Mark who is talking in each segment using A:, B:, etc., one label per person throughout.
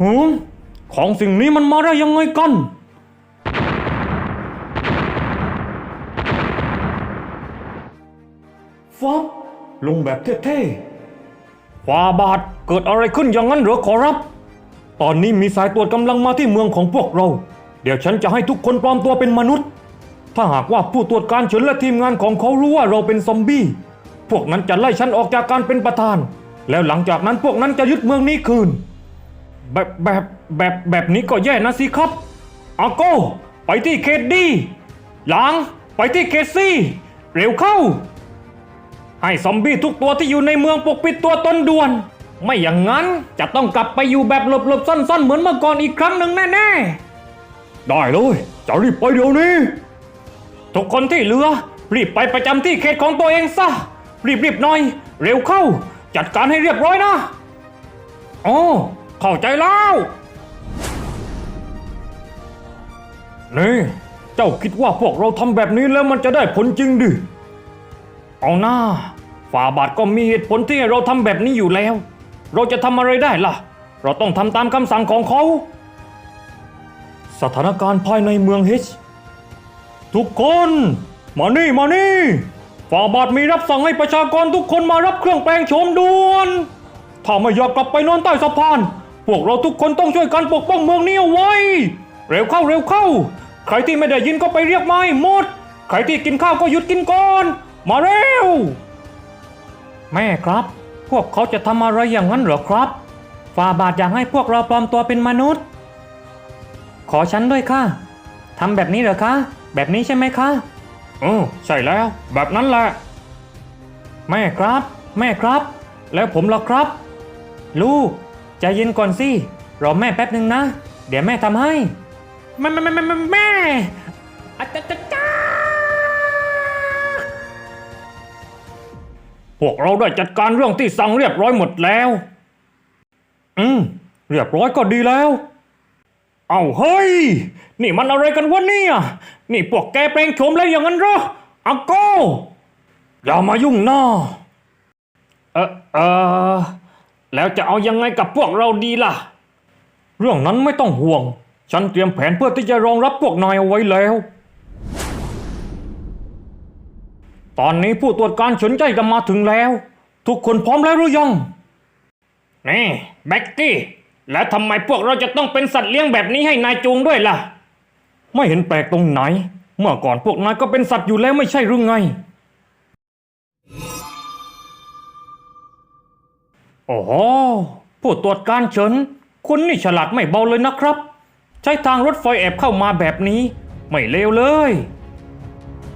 A: หืมของสิ่งนี้มันมาได้ยังไงกัน ฟับลงแบบเท่ๆฟาบาทเกิดอะไรขึ้นอย่างนั้นเหรอขอรับ ตอนนี้มีสายตรวจกำลังมาที่เมืองของพวกเรา เดี๋ยวฉันจะให้ทุกคนปลอมตัวเป็นมนุษย์ ถ้าหากว่าผู้ตรวจการเฉินและทีมงานของเขารู้ว่าเราเป็นซอมบี้ พวกนั้นจะไล่ฉันออกจากการเป็นประธาน แล้วหลังจากนั้นพวกนั้นจะยึดเมืองนี้คืน แบบแบบแบบแบบนี้ก็แย่นะสิครับอาโก้ไปที่เขตดีหลังไปที่เขตซีเร็วเข้า ให้ซอมบี้ทุกตัวที่อยู่ในเมืองปกปิดตัวตนด่วน ไม่อย่างนั้นจะต้องกลับไปอยู่แบบหลบๆซ่อนๆเหมือนเมื่อก่อนอีกครั้งหนึ่งแน่ๆ ได้เลย จะรีบไปเดี๋ยวนี้ ทุกคนที่เหลือ รีบไปประจำที่เขตของตัวเองซะ รีบๆหน่อย เร็วเข้า จัดการให้เรียบร้อยนะอ๋อ เข้าใจแล้ว นี่ เจ้าคิดว่าพวกเราทำแบบนี้แล้วมันจะได้ผลจริงดิ เอาหน้าฝ่าบาทก็มีเหตุผลที่เราทำแบบนี้อยู่แล้ว เราจะทำอะไรได้ล่ะ เราต้องทำตามคำสั่งของเขา สถานการณ์ภายในเมืองฮิชทุกคนมานี่มานี่ฝ่าบาทมีรับสั่งให้ประชากรทุกคนมารับเครื่องแปลงโฉมด่วน ถ้าไม่อยากกลับไปนอนใต้สะพาน พวกเราทุกคนต้องช่วยกันปกป้องเมืองนี้เอาไว้ เร็วเข้าเร็วเข้า ใครที่ไม่ได้ยินก็ไปเรียกมาให้หมด ใครที่กินข้าวก็หยุดกินก่อน มาเร็ว แม่ครับ พวกเขาจะทำอะไรอย่างนั้นเหรอครับฟาบาทอยากให้พวกเราปลอมตัวเป็นมนุษย์ ขอฉันด้วยค่ะทำแบบนี้เหรอคะ แบบนี้ใช่ไหมคะเออใช่แล้ว แบบนั้นแหละ แม่ครับ แม่ครับ แล้วผมล่ะครับ ลูก ใจเย็นก่อนสิรอแม่แป๊บหนึ่งนะ เดี๋ยวแม่ทำให้แม่แม่แม่แม่แม่แม่อาจจะจ้าพวกเราได้จัดการเรื่องที่สั่งเรียบร้อยหมดแล้ว อืม เรียบร้อยก็ดีแล้ว เอาเฮ้ย นี่มันอะไรกันวะเนี่ย นี่พวกแกแปลงโฉมแล้วอย่างนั้นเหรออาโก้อย่ามายุ่งหน้าเออเออ แล้วจะเอายังไงกับพวกเราดีล่ะ เรื่องนั้นไม่ต้องห่วง ฉันเตรียมแผนเพื่อที่จะรองรับพวกนายเอาไว้แล้ว ตอนนี้ผู้ตรวจการสนใจกันมาถึงแล้ว ทุกคนพร้อมแล้วหรือยัง นี่แบ็กกี้ แล้วทำไมพวกเราจะต้องเป็นสัตว์เลี้ยงแบบนี้ให้นายจูงด้วยล่ะ ไม่เห็นแปลกตรงไหน เมื่อก่อนพวกนายก็เป็นสัตว์อยู่แล้วไม่ใช่หรือไง โอ้โหผู้ตรวจการเฉิน คุณนี่ฉลาดไม่เบาเลยนะครับ ใช้ทางรถไฟแอบเข้ามาแบบนี้ ไม่เลวเลย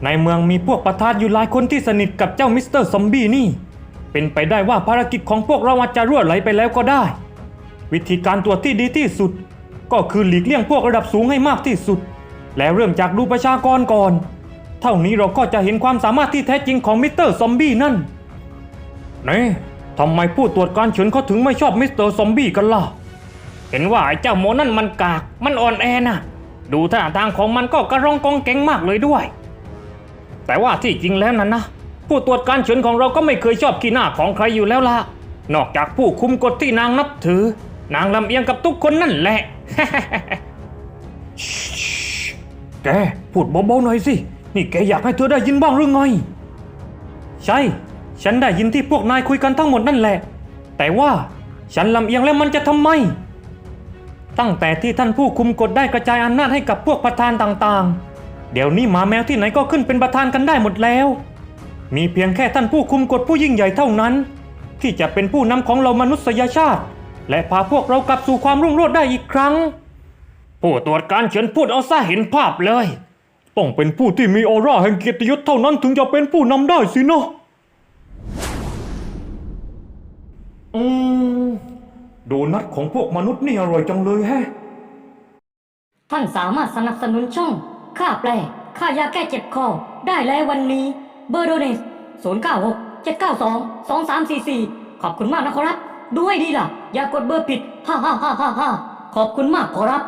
A: ในเมืองมีพวกประธานอยู่หลายคนที่สนิทกับเจ้ามิสเตอร์ซอมบี้นี่ เป็นไปได้ว่าภารกิจของพวกเราอาจจะรั่วไหลไปแล้วก็ได้ วิธีการตรวจที่ดีที่สุด ก็คือหลีกเลี่ยงพวกระดับสูงให้มากที่สุด แล้วเริ่มจากดูประชากรก่อน เท่านี้เราก็จะเห็นความสามารถที่แท้จริงของมิสเตอร์ซอมบี้นั่นนี่ ทำไมผู้ตรวจการเฉินเขาถึงไม่ชอบมิสเตอร์ซอมบี้กันล่ะ เห็นว่าไอ้เจ้าโมนั่นมันกาก มันอ่อนแอน่ะ ดูท่าทางของมันก็กระรองกองแกงมากเลยด้วย แต่ว่าที่จริงแล้วนั้นนะ ผู้ตรวจการเฉินของเราก็ไม่เคยชอบขี้หน้าของใครอยู่แล้วล่ะ นอกจากผู้คุมกฎที่นางนับถือ นางลำเอียงกับทุกคนนั่นแหละ แกพูดเบาๆหน่อยสิ นี่แกอยากให้เธอได้ยินบ้างหรือไง ใช่ ฉันได้ยินที่พวกนายคุยกันทั้งหมดนั่นแหละ แต่ว่าฉันลำเอียงแล้วมันจะทำไม ตั้งแต่ที่ท่านผู้คุมกฎได้กระจายอำนาจให้กับพวกประธานต่างๆ เดี๋ยวนี้หมาแมวที่ไหนก็ขึ้นเป็นประธานกันได้หมดแล้ว มีเพียงแค่ท่านผู้คุมกฎผู้ยิ่งใหญ่เท่านั้น ที่จะเป็นผู้นำของเรามนุษยชาติ และพาพวกเรากลับสู่ความรุ่งโรจน์ได้อีกครั้ง ผู้ตรวจการเฉินพูดเอาซะเห็นภาพเลย ต้องเป็นผู้ที่มีออร่าแห่งเกียรติยศเท่านั้นถึงจะเป็นผู้นำได้สินะ อืมโดนัทของพวกมนุษย์นี่อร่อยจังเลยแฮะ
B: ท่านสามารถสนับสนุนช่อง ค่าแปลค่ายาแก้เจ็บคอ ได้แล้ววันนี้ เบอร์โดเนส096 792 2344 ขอบคุณมากนะครับ ด้วยดีล่ะ อย่ากดเบอร์ผิด ฮ่าฮ่าฮ่าฮ่าฮ่าขอบคุณมากขอรับ